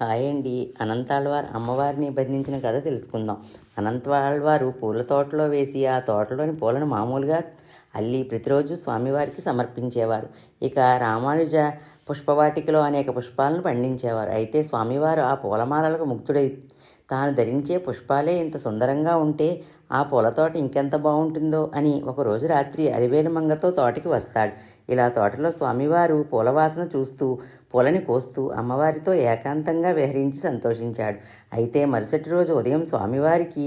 Hi అండి అనంతాళ్వార్ అమ్మవారిని బంధించిన కథ తెలుసుకుందాం. అనంతాళ్వారు పూల తోటలో వేసి ఆ తోటలోని పూలను మామూలుగా అల్లి ప్రతిరోజు స్వామివారికి సమర్పించేవారు. ఇక రామానుజ పుష్పవాటికలో అనేక పుష్పాలను పండించేవారు. అయితే స్వామివారు ఆ పూలమాలలకు ముగ్ధుడై తాను ధరించే పుష్పాలే ఇంత సుందరంగా ఉంటే ఆ పూల తోట ఇంకెంత బాగుంటుందో అని ఒకరోజు రాత్రి అరివేలు మంగతో తోటకి వస్తాడు. ఇలా తోటలో స్వామివారు పూలవాసన చూస్తూ పూలని కోస్తూ అమ్మవారితో ఏకాంతంగా విహరించి సంతోషించాడు. అయితే మరుసటి రోజు ఉదయం స్వామివారికి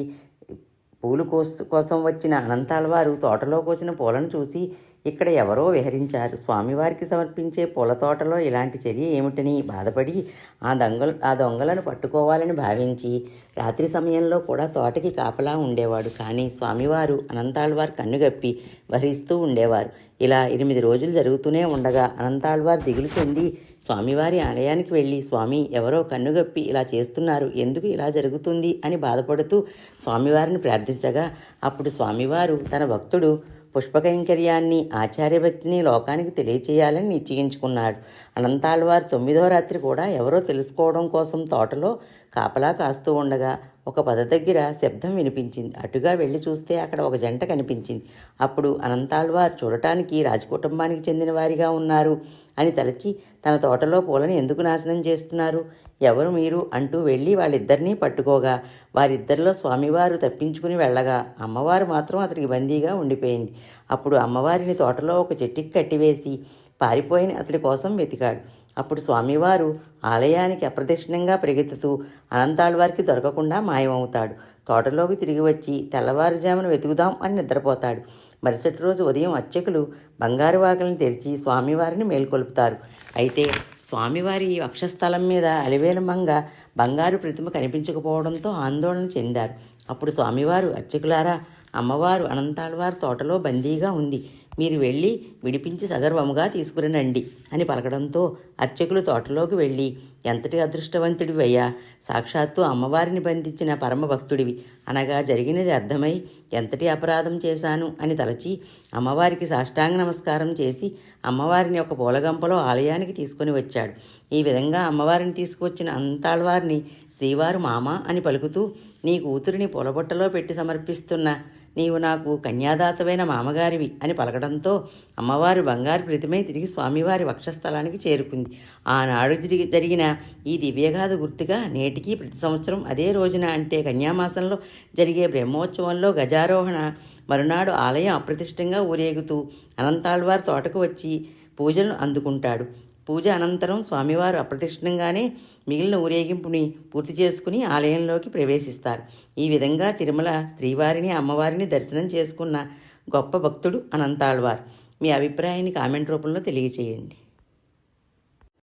పూలు కోస్ కోసం వచ్చిన అనంతాళ్వారు తోటలో కోసిన పూలను చూసి ఇక్కడ ఎవరో విహరించారు. స్వామివారికి సమర్పించే పూల తోటలో ఇలాంటి చర్య ఏమిటని బాధపడి ఆ దొంగలు ఆ దొంగలను పట్టుకోవాలని భావించి రాత్రి సమయంలో కూడా తోటకి కాపలా ఉండేవాడు. కానీ స్వామివారు అనంతాళ్వారు కన్నుగప్పి వహిస్తూ ఉండేవారు. ఇలా ఎనిమిది రోజులు జరుగుతూనే ఉండగా అనంతాళ్వారు దిగులు చెంది స్వామివారి ఆలయానికి వెళ్ళి స్వామి ఎవరో కన్నుగప్పి ఇలా చేస్తున్నారు ఎందుకు ఇలా జరుగుతుంది? అని బాధపడుతూ స్వామివారిని ప్రార్థించగా అప్పుడు స్వామివారు తన భక్తుడు పుష్పకైంకర్యాన్ని ఆచార్యభక్తిని లోకానికి తెలియచేయాలని నిశ్చయించుకున్నాడు. అనంతాళ్వారు తొమ్మిదో రాత్రి కూడా ఎవరో తెలుసుకోవడం కోసం తోటలో కాపలా కాస్తూ ఉండగా ఒక పద దగ్గర శబ్దం వినిపించింది. అటుగా వెళ్ళి చూస్తే అక్కడ ఒక జంట కనిపించింది. అప్పుడు అనంతాళ్వారు చూడటానికి రాజకుటుంబానికి చెందిన వారిగా ఉన్నారు. అని తలచి తన తోటలో పూలను ఎందుకు నాశనం చేస్తున్నారు? ఎవరు మీరు? అంటూ వెళ్ళి వాళ్ళిద్దరినీ పట్టుకోగా. వారిద్దరిలో స్వామివారు తప్పించుకుని వెళ్ళగా. అమ్మవారు మాత్రం అతనికి బందీగా ఉండిపోయింది. అప్పుడు అమ్మవారిని తోటలో ఒక చెట్టుకి కట్టివేసి పారిపోయిన అతడి కోసం వెతికాడు. అప్పుడు స్వామివారు ఆలయానికి అప్రదక్షిణంగా పరిగెత్తుతూ అనంతాళ్వారికి దొరకకుండా మాయమవుతాడు. తోటలోకి తిరిగి వచ్చి తెల్లవారుజామున వెతుకుదాం అని నిద్రపోతాడు. మరుసటి రోజు ఉదయం అర్చకులు బంగారు వాకలను తెరిచి స్వామివారిని మేల్కొల్పుతారు. అయితే స్వామివారి వక్షస్థలం మీద అలివేలమంగ బంగారు ప్రతిమ కనిపించకపోవడంతో ఆందోళన చెందారు. అప్పుడు స్వామివారు అర్చకులారా అమ్మవారు అనంతాళ్వారి తోటలో బందీగా ఉంది. మీరు వెళ్ళి విడిపించి సగర్వముగా తీసుకురనండి అని పలకడంతో అర్చకులు తోటలోకి వెళ్ళి ఎంతటి అదృష్టవంతుడివయ్యా! సాక్షాత్తు అమ్మవారిని బంధించిన పరమ భక్తుడివి అనగా జరిగినది అర్థమై ఎంతటి అపరాధం చేశాను? అని తలచి అమ్మవారికి సాష్టాంగ నమస్కారం చేసి అమ్మవారిని ఒక పూలగంపలో ఆలయానికి తీసుకొని వచ్చాడు. ఈ విధంగా అమ్మవారిని తీసుకువచ్చిన అంతాళ్వారిని శ్రీవారు మామ అని పలుకుతూ నీ కూతురిని పూలబొట్టలో పెట్టి సమర్పిస్తున్న నీవు నాకు కన్యాదాతవైన మామగారివి అని పలకడంతో అమ్మవారి బంగారు ప్రతిమై తిరిగి స్వామివారి వక్షస్థలానికి చేరుకుంది. ఆనాడు జరిగి జరిగిన ఈ దివ్యగాథ గుర్తుగా నేటికి ప్రతి సంవత్సరం అదే రోజున అంటే కన్యామాసంలో జరిగే బ్రహ్మోత్సవంలో గజారోహణ మరునాడు ఆలయం అప్రతిష్టంగా ఊరేగుతూ అనంతాళ్వారి తోటకు వచ్చి పూజలను అందుకుంటాడు. పూజ అనంతరం స్వామివారు అప్రతిష్ఠంగానే మిగిలిన ఊరేగింపుని పూర్తి చేసుకుని ఆలయంలోకి ప్రవేశిస్తారు. ఈ విధంగా తిరుమల శ్రీవారిని అమ్మవారిని దర్శనం చేసుకున్న గొప్ప భక్తుడు అనంతాళ్వారు. మీ అభిప్రాయాన్ని కామెంట్ రూపంలో తెలియచేయండి.